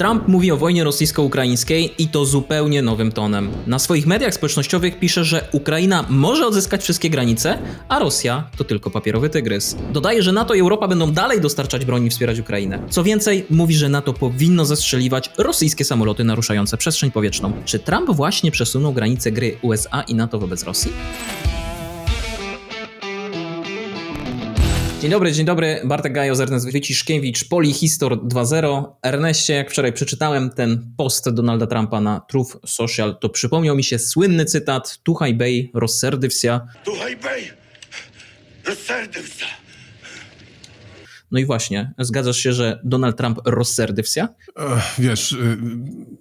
Trump mówi o wojnie rosyjsko-ukraińskiej i to zupełnie nowym tonem. Na swoich mediach społecznościowych pisze, że Ukraina może odzyskać wszystkie granice, a Rosja to tylko papierowy tygrys. Dodaje, że NATO i Europa będą dalej dostarczać broni i wspierać Ukrainę. Co więcej, mówi, że NATO powinno zestrzeliwać rosyjskie samoloty naruszające przestrzeń powietrzną. Czy Trump właśnie przesunął granice gry USA i NATO wobec Rosji? Dzień dobry, dzień dobry. Bartek Gajos, Ernest Wyciszkiewicz, Polihistor 2.0. Erneście, jak wczoraj przeczytałem ten post Donalda Trumpa na Truth Social, to przypomniał mi się słynny cytat Tuchaj Bey, rozserdywsia. Tuchaj Bey, rozserdywsia. No i właśnie, zgadzasz się, że Donald Trump rozserdywся? Ech, Wiesz, y,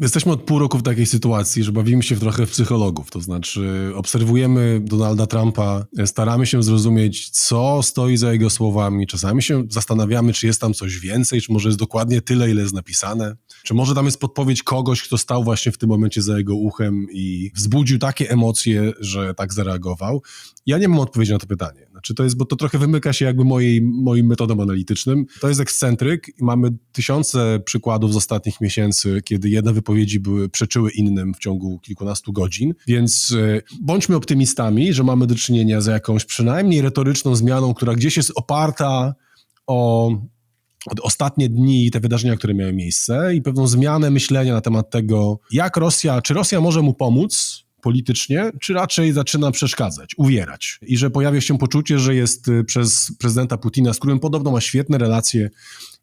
jesteśmy od pół roku w takiej sytuacji, że bawimy się trochę w psychologów. To znaczy, obserwujemy Donalda Trumpa, staramy się zrozumieć, co stoi za jego słowami. Czasami się zastanawiamy, czy jest tam coś więcej, czy może jest dokładnie tyle, ile jest napisane. Czy może tam jest podpowiedź kogoś, kto stał właśnie w tym momencie za jego uchem i wzbudził takie emocje, że tak zareagował. Ja nie mam odpowiedzi na to pytanie. Znaczy, to jest, bo to trochę wymyka się jakby mojej, moim metodom analitycznym. To jest ekscentryk i mamy tysiące przykładów z ostatnich miesięcy, kiedy jedne wypowiedzi były, przeczyły innym w ciągu kilkunastu godzin, więc e, bądźmy optymistami, że mamy do czynienia z jakąś przynajmniej retoryczną zmianą, która gdzieś jest oparta o od ostatnie dni i te wydarzenia, które miały miejsce i pewną zmianę myślenia na temat tego, jak Rosja, czy Rosja może mu pomóc politycznie, czy raczej zaczyna przeszkadzać, uwierać. I że pojawia się poczucie, że jest y, przez prezydenta Putina, z którym podobno ma świetne relacje,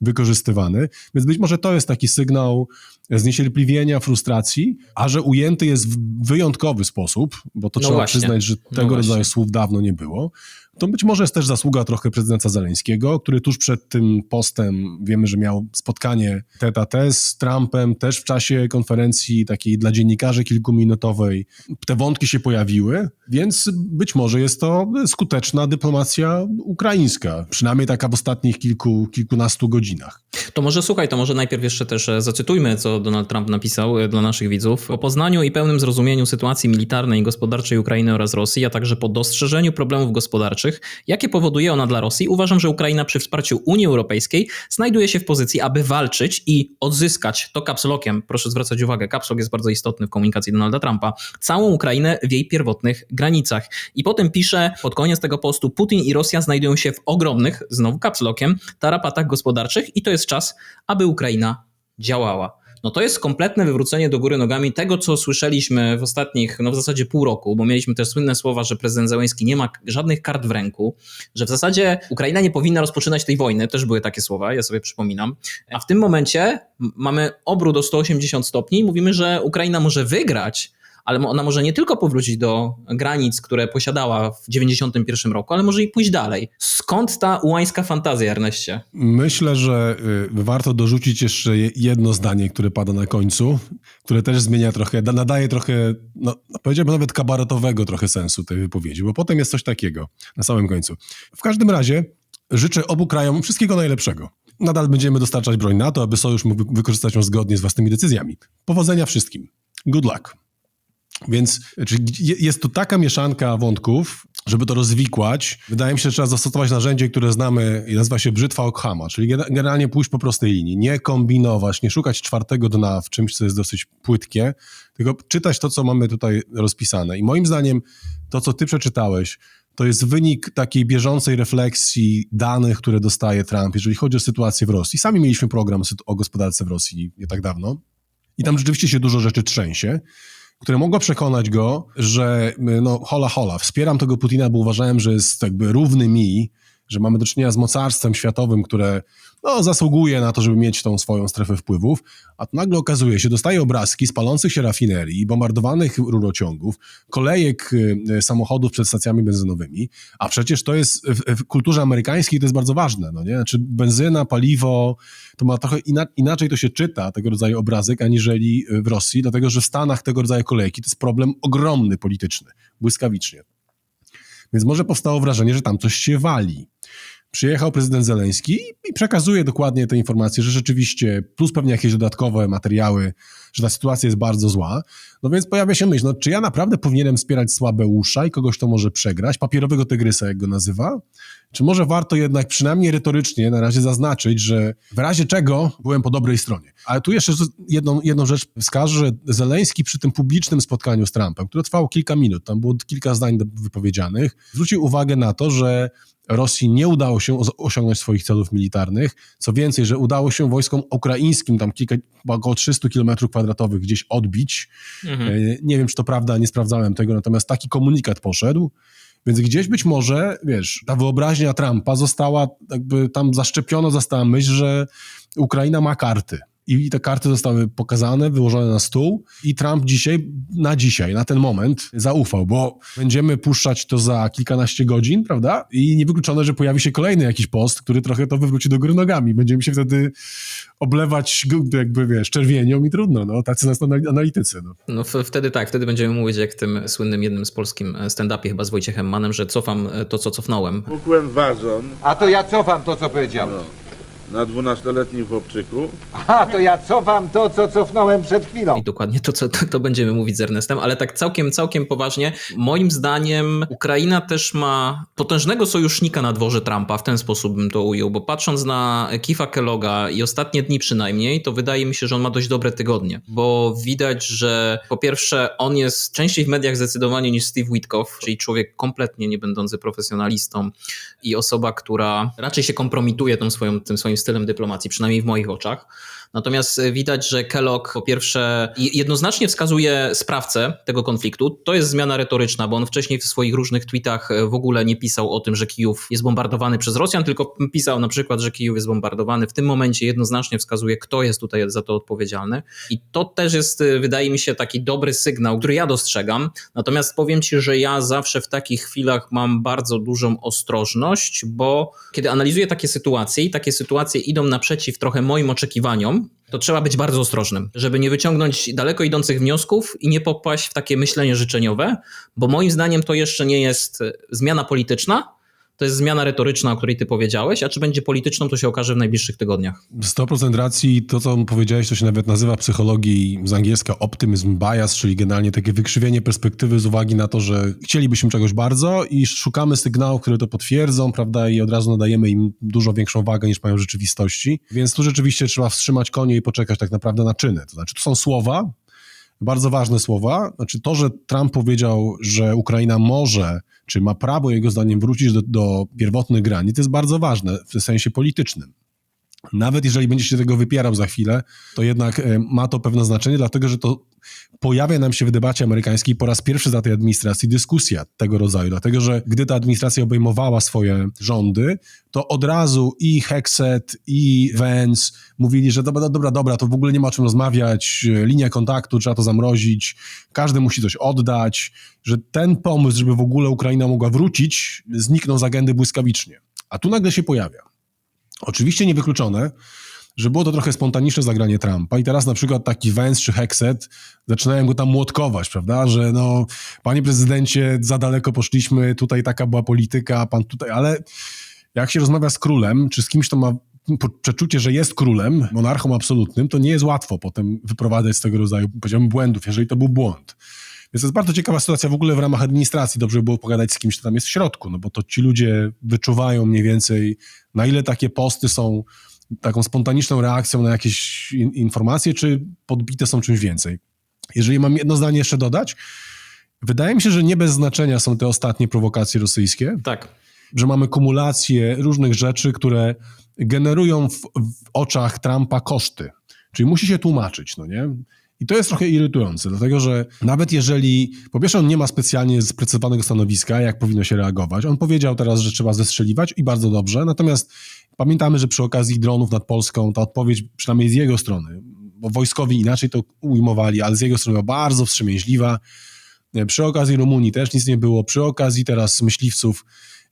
wykorzystywany. Więc być może to jest taki sygnał zniecierpliwienia, frustracji, a że ujęty jest w wyjątkowy sposób, bo to No trzeba właśnie. przyznać, że No tego właśnie. rodzaju słów dawno nie było. To być może jest też zasługa trochę prezydenta Zaleńskiego, który tuż przed tym postem wiemy, że miał spotkanie tete z Trumpem, też w czasie konferencji takiej dla dziennikarzy kilkuminutowej. Te wątki się pojawiły, więc być może jest to skuteczna dyplomacja ukraińska, przynajmniej taka w ostatnich kilku, kilkunastu godzinach. To może słuchaj, to może najpierw jeszcze też e, zacytujmy, co Donald Trump napisał e, dla naszych widzów. Po poznaniu i pełnym zrozumieniu sytuacji militarnej i gospodarczej Ukrainy oraz Rosji, a także po dostrzeżeniu problemów gospodarczych, jakie powoduje ona dla Rosji, uważam, że Ukraina przy wsparciu Unii Europejskiej znajduje się w pozycji, aby walczyć i odzyskać to kapslokiem, proszę zwracać uwagę, kapslok jest bardzo istotny w komunikacji Donalda Trumpa, całą Ukrainę w jej pierwotnych granicach. I potem pisze pod koniec tego postu, Putin i Rosja znajdują się w ogromnych, znowu kapslokiem, tarapatach gospodarczych i to jest czas, aby Ukraina działała. No to jest kompletne wywrócenie do góry nogami tego, co słyszeliśmy w ostatnich, no w zasadzie pół roku, bo mieliśmy te słynne słowa, że prezydent Zełenski nie ma żadnych kart w ręku, że w zasadzie Ukraina nie powinna rozpoczynać tej wojny, też były takie słowa, ja sobie przypominam. A w tym momencie mamy obrót o 180 stopni i mówimy, że Ukraina może wygrać, ale ona może nie tylko powrócić do granic, które posiadała w 91 roku, ale może i pójść dalej. Skąd ta ułańska fantazja, Erneście? Myślę, że y, warto dorzucić jeszcze je- jedno zdanie, które pada na końcu, które też zmienia trochę, da- nadaje trochę, no, powiedziałbym nawet kabaretowego trochę sensu tej wypowiedzi, bo potem jest coś takiego na samym końcu. W każdym razie życzę obu krajom wszystkiego najlepszego. Nadal będziemy dostarczać broń NATO, aby sojusz mógł wy- wykorzystać ją zgodnie z własnymi decyzjami. Powodzenia wszystkim. Good luck. Więc jest to taka mieszanka wątków, żeby to rozwikłać. Wydaje mi się, że trzeba zastosować narzędzie, które znamy i nazywa się brzytwa Ockhama, czyli gen- generalnie pójść po prostej linii, nie kombinować, nie szukać czwartego dna w czymś, co jest dosyć płytkie, tylko czytać to, co mamy tutaj rozpisane. I moim zdaniem to, co ty przeczytałeś, to jest wynik takiej bieżącej refleksji danych, które dostaje Trump, jeżeli chodzi o sytuację w Rosji. Sami mieliśmy program o gospodarce w Rosji nie tak dawno i tam rzeczywiście się dużo rzeczy trzęsie które mogło przekonać go, że y, no hola hola, wspieram tego Putina, bo uważałem, że jest jakby równy mi, że mamy do czynienia z mocarstwem światowym, które no, zasługuje na to, żeby mieć tą swoją strefę wpływów, a tu nagle okazuje się, dostaje obrazki z palących się rafinerii, bombardowanych rurociągów, kolejek y, y, samochodów przed stacjami benzynowymi, a przecież to jest w, kulturze amerykańskiej to jest bardzo ważne, no nie? Znaczy benzyna, paliwo, to ma trochę ina, inaczej to się czyta, tego rodzaju obrazek, aniżeli w Rosji, dlatego że w Stanach tego rodzaju kolejki to jest problem ogromny polityczny, błyskawicznie. Więc może powstało wrażenie, że tam coś się wali. Przyjechał prezydent Zeleński i przekazuje dokładnie te informacje, że rzeczywiście, plus pewnie jakieś dodatkowe materiały, że ta sytuacja jest bardzo zła. No więc pojawia się myśl, no, czy ja naprawdę powinienem wspierać słabe usza i kogoś, kto może przegrać, papierowego tygrysa, jak go nazywa, czy może warto jednak przynajmniej retorycznie na razie zaznaczyć, że w razie czego byłem po dobrej stronie. Ale tu jeszcze jedną, jedną rzecz wskażę, że Zeleński przy tym publicznym spotkaniu z Trumpem, które trwało kilka minut, tam było kilka zdań wypowiedzianych, zwrócił uwagę na to, że Rosji nie udało się osiągnąć swoich celów militarnych. Co więcej, że udało się wojskom ukraińskim tam kilka, około 300 km kwadratowych gdzieś odbić. Mhm. E, nie wiem, czy to prawda, nie sprawdzałem tego, natomiast taki komunikat poszedł. Więc gdzieś być może, wiesz, ta wyobraźnia Trumpa została, jakby tam zaszczepiona została myśl, że Ukraina ma karty. I te karty zostały pokazane, wyłożone na stół i Trump dzisiaj, na dzisiaj, na ten moment zaufał, bo będziemy puszczać to za kilkanaście godzin, prawda? I niewykluczone, że pojawi się kolejny jakiś post, który trochę to wywróci do góry nogami. Będziemy się wtedy oblewać jakby, wiesz, czerwienią i trudno, no, tacy nas analitycy. No, no wtedy tak, wtedy będziemy mówić jak w tym słynnym jednym z polskim stand-upie chyba z Wojciechem Manem, że cofam to, co cofnąłem. Pukłem wazon. A to ja cofam to, co powiedziałem. No na dwunastoletnim chłopczyku. A, to ja cofam to, co cofnąłem przed chwilą. I dokładnie to, co to, to, będziemy mówić z Ernestem, ale tak całkiem, całkiem poważnie. Moim zdaniem Ukraina też ma potężnego sojusznika na dworze Trumpa, w ten sposób bym to ujął, bo patrząc na Kifa Kelloga i ostatnie dni przynajmniej, to wydaje mi się, że on ma dość dobre tygodnie, bo widać, że po pierwsze on jest częściej w mediach zdecydowanie niż Steve Witkow, czyli człowiek kompletnie nie będący profesjonalistą i osoba, która raczej się kompromituje tą swoją, tym swoim stylem dyplomacji, przynajmniej w moich oczach. Natomiast widać, że Kellogg po pierwsze jednoznacznie wskazuje sprawcę tego konfliktu. To jest zmiana retoryczna, bo on wcześniej w swoich różnych tweetach w ogóle nie pisał o tym, że Kijów jest bombardowany przez Rosjan, tylko pisał na przykład, że Kijów jest bombardowany. W tym momencie jednoznacznie wskazuje, kto jest tutaj za to odpowiedzialny. I to też jest, wydaje mi się, taki dobry sygnał, który ja dostrzegam. Natomiast powiem Ci, że ja zawsze w takich chwilach mam bardzo dużą ostrożność, bo kiedy analizuję takie sytuacje i takie sytuacje idą naprzeciw trochę moim oczekiwaniom, to trzeba być bardzo ostrożnym, żeby nie wyciągnąć daleko idących wniosków i nie popaść w takie myślenie życzeniowe, bo moim zdaniem to jeszcze nie jest zmiana polityczna, to jest zmiana retoryczna, o której ty powiedziałeś, a czy będzie polityczną, to się okaże w najbliższych tygodniach. 100% racji. To, co powiedziałeś, to się nawet nazywa psychologii z angielska optymism bias, czyli generalnie takie wykrzywienie perspektywy z uwagi na to, że chcielibyśmy czegoś bardzo i szukamy sygnałów, które to potwierdzą, prawda, i od razu nadajemy im dużo większą wagę niż mają w rzeczywistości. Więc tu rzeczywiście trzeba wstrzymać konie i poczekać tak naprawdę na czyny. To znaczy, to są słowa, bardzo ważne słowa. Znaczy to, że Trump powiedział, że Ukraina może, czy ma prawo jego zdaniem wrócić do, do pierwotnych granic, to jest bardzo ważne w sensie politycznym. Nawet jeżeli będzie się tego wypierał za chwilę, to jednak e, ma to pewne znaczenie, dlatego że to pojawia nam się w debacie amerykańskiej po raz pierwszy za tej administracji dyskusja tego rodzaju, dlatego że gdy ta administracja obejmowała swoje rządy, to od razu i Hexet, i Vance mówili, że dobra, dobra, dobra, to w ogóle nie ma o czym rozmawiać, linia kontaktu, trzeba to zamrozić, każdy musi coś oddać, że ten pomysł, żeby w ogóle Ukraina mogła wrócić, zniknął z agendy błyskawicznie. A tu nagle się pojawia. Oczywiście niewykluczone, że było to trochę spontaniczne zagranie Trumpa i teraz na przykład taki Vance czy Hexet zaczynają go tam młotkować, prawda, że no, panie prezydencie, za daleko poszliśmy, tutaj taka była polityka, pan tutaj, ale jak się rozmawia z królem, czy z kimś, kto ma przeczucie, że jest królem, monarchą absolutnym, to nie jest łatwo potem wyprowadzać z tego rodzaju, powiedziałbym, błędów, jeżeli to był błąd. Więc to jest bardzo ciekawa sytuacja w ogóle w ramach administracji. Dobrze by było pogadać z kimś, kto tam jest w środku, no bo to ci ludzie wyczuwają mniej więcej, na ile takie posty są taką spontaniczną reakcją na jakieś informacje, czy podbite są czymś więcej. Jeżeli mam jedno zdanie jeszcze dodać, wydaje mi się, że nie bez znaczenia są te ostatnie prowokacje rosyjskie. Tak. Że mamy kumulację różnych rzeczy, które generują w, w oczach Trumpa koszty. Czyli musi się tłumaczyć, no nie? I to jest trochę irytujące, dlatego że nawet jeżeli, po pierwsze on nie ma specjalnie sprecyzowanego stanowiska, jak powinno się reagować, on powiedział teraz, że trzeba zestrzeliwać i bardzo dobrze, natomiast pamiętamy, że przy okazji dronów nad Polską ta odpowiedź, przynajmniej z jego strony, bo wojskowi inaczej to ujmowali, ale z jego strony była bardzo wstrzemięźliwa. Przy okazji Rumunii też nic nie było, przy okazji teraz myśliwców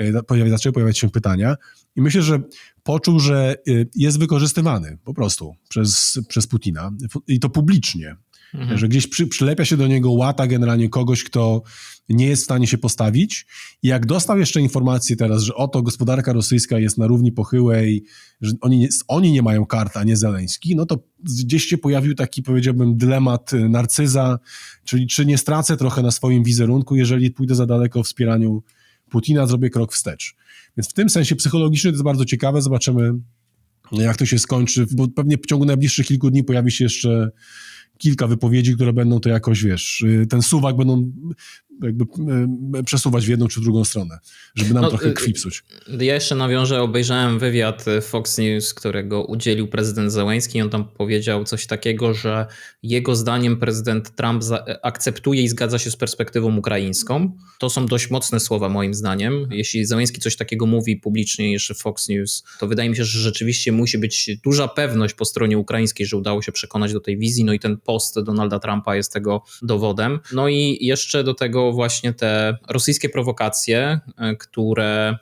e, zaczęły pojawiać się pytania i myślę, że poczuł, że y, jest wykorzystywany po prostu przez, przez Putina i to publicznie. Mhm. Że gdzieś przy, przylepia się do niego łata generalnie kogoś, kto nie jest w stanie się postawić. I jak dostał jeszcze informację teraz, że oto gospodarka rosyjska jest na równi pochyłej, że oni nie, oni nie mają kart, a nie Zeleński, no to gdzieś się pojawił taki, powiedziałbym, dylemat y, narcyza, czyli czy nie stracę trochę na swoim wizerunku, jeżeli pójdę za daleko w wspieraniu Putina zrobię krok wstecz. Więc w tym sensie psychologicznie to jest bardzo ciekawe. Zobaczymy, jak to się skończy, bo pewnie w ciągu najbliższych kilku dni pojawi się jeszcze kilka wypowiedzi, które będą to jakoś, wiesz, y, ten suwak będą jakby y, przesuwać w jedną czy drugą stronę, żeby nam No, trochę y, krwi psuć. Ja jeszcze nawiążę, obejrzałem wywiad Fox News, którego udzielił prezydent Zełenski i on tam powiedział coś takiego, że jego zdaniem prezydent Trump za- akceptuje i zgadza się z perspektywą ukraińską. To są dość mocne słowa moim zdaniem. Jeśli Zełenski coś takiego mówi publicznie jeszcze Fox News, to wydaje mi się, że rzeczywiście musi być duża pewność po stronie ukraińskiej, że udało się przekonać do tej wizji, no i ten post Donalda Trumpa jest tego dowodem. No i jeszcze do tego właśnie te rosyjskie prowokacje, e, które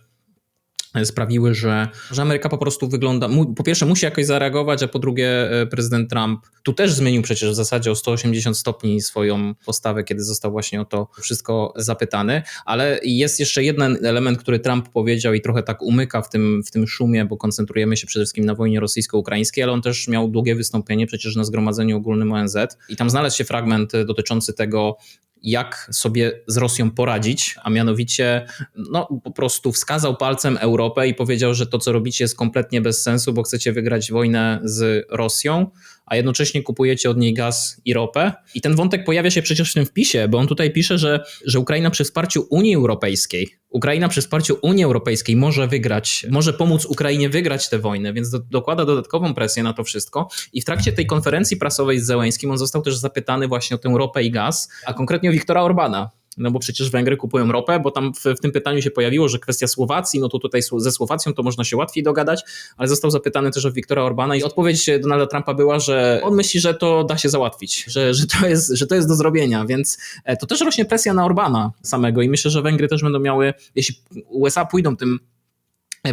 sprawiły, że, że Ameryka po prostu wygląda. Po pierwsze, musi jakoś zareagować, a po drugie, e, prezydent Trump tu też zmienił przecież w zasadzie o 180 stopni swoją postawę, kiedy został właśnie o to wszystko zapytany. Ale jest jeszcze jeden element, który Trump powiedział i trochę tak umyka w tym, w tym szumie, bo koncentrujemy się przede wszystkim na wojnie rosyjsko-ukraińskiej, ale on też miał długie wystąpienie przecież na Zgromadzeniu Ogólnym ONZ i tam znalazł się fragment e, dotyczący tego, jak sobie z Rosją poradzić, a mianowicie no, po prostu wskazał palcem Europę i powiedział, że to, co robicie, jest kompletnie bez sensu, bo chcecie wygrać wojnę z Rosją, a jednocześnie kupujecie od niej gaz i ropę. I ten wątek pojawia się przecież w tym wpisie, bo on tutaj pisze, że, że Ukraina przy wsparciu Unii Europejskiej, Ukraina przy wsparciu Unii Europejskiej może wygrać, może pomóc Ukrainie wygrać tę wojnę, więc do, dokłada dodatkową presję na to wszystko. I w trakcie tej konferencji prasowej z Zełęskim on został też zapytany właśnie o tę ropę i gaz, a konkretnie o Wiktora Orbana. No bo przecież Węgry kupują ropę, bo tam w, w tym pytaniu się pojawiło, że kwestia Słowacji, no to tutaj ze Słowacją to można się łatwiej dogadać, ale został zapytany też o Wiktora Orbana i odpowiedź Donalda Trumpa była, że on myśli, że to da się załatwić, że, że, to, jest, że to jest do zrobienia, więc e, to też rośnie presja na Orbana samego i myślę, że Węgry też będą miały, jeśli USA pójdą tym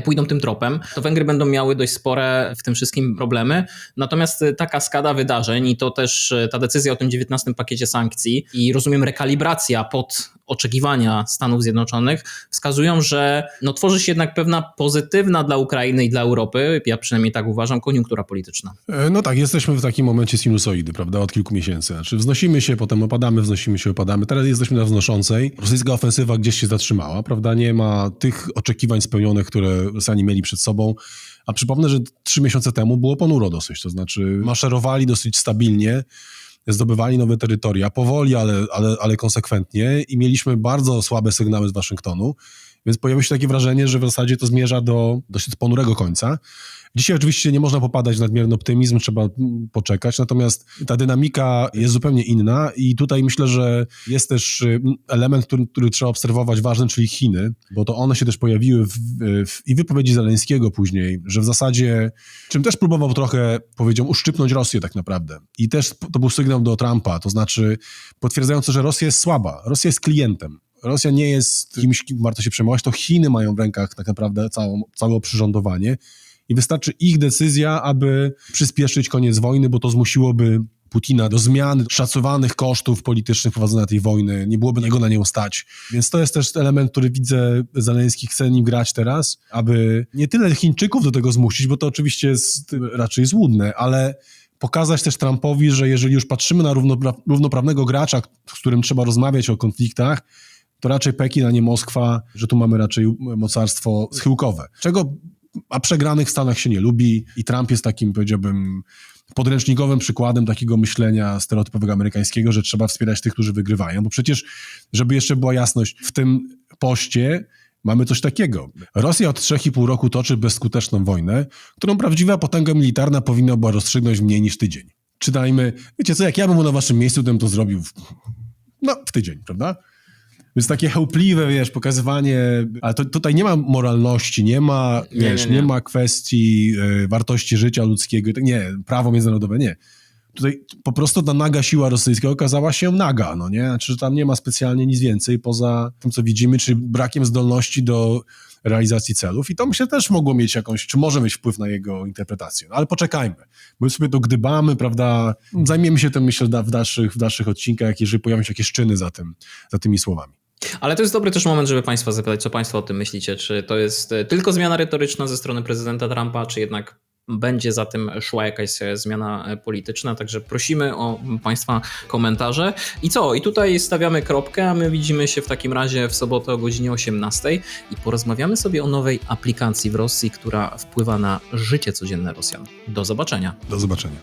pójdą tym tropem, to Węgry będą miały dość spore w tym wszystkim problemy. Natomiast e, ta kaskada wydarzeń i to też e, ta decyzja o tym 19 pakiecie sankcji i rozumiem rekalibracja pod oczekiwania Stanów Zjednoczonych wskazują, że no, tworzy się jednak pewna pozytywna dla Ukrainy i dla Europy, ja przynajmniej tak uważam, koniunktura polityczna. E, No tak, jesteśmy w takim momencie sinusoidy, prawda, od kilku miesięcy. Znaczy wznosimy się, potem opadamy, wznosimy się, opadamy. Teraz jesteśmy na wznoszącej. Rosyjska ofensywa gdzieś się zatrzymała, prawda, nie ma tych oczekiwań spełnionych, które Rosjanie mieli przed sobą. A przypomnę, że trzy miesiące temu było ponuro dosyć, to znaczy maszerowali dosyć stabilnie, zdobywali nowe terytoria, powoli, ale, ale, ale konsekwentnie i mieliśmy bardzo słabe sygnały z Waszyngtonu, więc pojawiło się takie wrażenie, że w zasadzie to zmierza do dosyć ponurego końca. Dzisiaj oczywiście nie można popadać w nadmierny optymizm, trzeba poczekać, natomiast ta dynamika jest zupełnie inna i tutaj myślę, że jest też y, element, który, który trzeba obserwować ważny, czyli Chiny, bo to one się też pojawiły w, w, i wypowiedzi Zeleńskiego później, że w zasadzie, czym też próbował trochę, powiedział, uszczypnąć Rosję tak naprawdę. I też to był sygnał do Trumpa, to znaczy potwierdzający, że Rosja jest słaba, Rosja jest klientem. Rosja nie jest kimś, kim warto się przejmować, to Chiny mają w rękach tak naprawdę całą, całe oprzyrządowanie i wystarczy ich decyzja, aby przyspieszyć koniec wojny, bo to zmusiłoby Putina do zmian szacowanych kosztów politycznych prowadzenia tej wojny. Nie byłoby niego na nią stać. Więc to jest też element, który widzę, Zaleński chce nim grać teraz, aby nie tyle Chińczyków do tego zmusić, bo to oczywiście jest raczej złudne, ale pokazać też Trumpowi, że jeżeli już patrzymy na równopra równoprawnego gracza, z którym trzeba rozmawiać o konfliktach, to raczej Pekin, a nie Moskwa, że tu mamy raczej mocarstwo schyłkowe. Czego a przegranych w Stanach się nie lubi i Trump jest takim, powiedziałbym, podręcznikowym przykładem takiego myślenia stereotypowego amerykańskiego, że trzeba wspierać tych, którzy wygrywają, bo przecież, żeby jeszcze była jasność, w tym poście mamy coś takiego. Rosja od 3,5 roku toczy bezskuteczną wojnę, którą prawdziwa potęga militarna powinna była rozstrzygnąć w mniej niż tydzień. Czytajmy, wiecie co, jak ja bym był na waszym miejscu, to bym to zrobił w, no, w tydzień, prawda? Więc takie chełpliwe, wiesz, pokazywanie, ale to, tutaj nie ma moralności, nie ma, Nie, wiesz, nie, nie, nie. ma kwestii e, wartości życia ludzkiego, nie, prawo międzynarodowe, nie. Tutaj po prostu ta naga siła rosyjska okazała się naga, no nie? Znaczy, że tam nie ma specjalnie nic więcej poza tym, co widzimy, czyli brakiem zdolności do realizacji celów i to myślę też mogło mieć jakąś, czy może mieć wpływ na jego interpretację. No ale poczekajmy. My sobie to gdybamy, prawda? Zajmiemy się tym, myślę, w dalszych, w dalszych odcinkach, jeżeli pojawią się jakieś czyny za, tym, za tymi słowami. Ale to jest dobry też moment, żeby Państwa zapytać, co Państwo o tym myślicie. Czy to jest e, tylko zmiana retoryczna ze strony prezydenta Trumpa, czy jednak będzie za tym szła jakaś e, zmiana e, polityczna, także prosimy o Państwa komentarze. I co? I tutaj stawiamy kropkę, a my widzimy się w takim razie w sobotę o godzinie 18 i porozmawiamy sobie o nowej aplikacji w Rosji, która wpływa na życie codzienne Rosjan. Do zobaczenia. Do zobaczenia.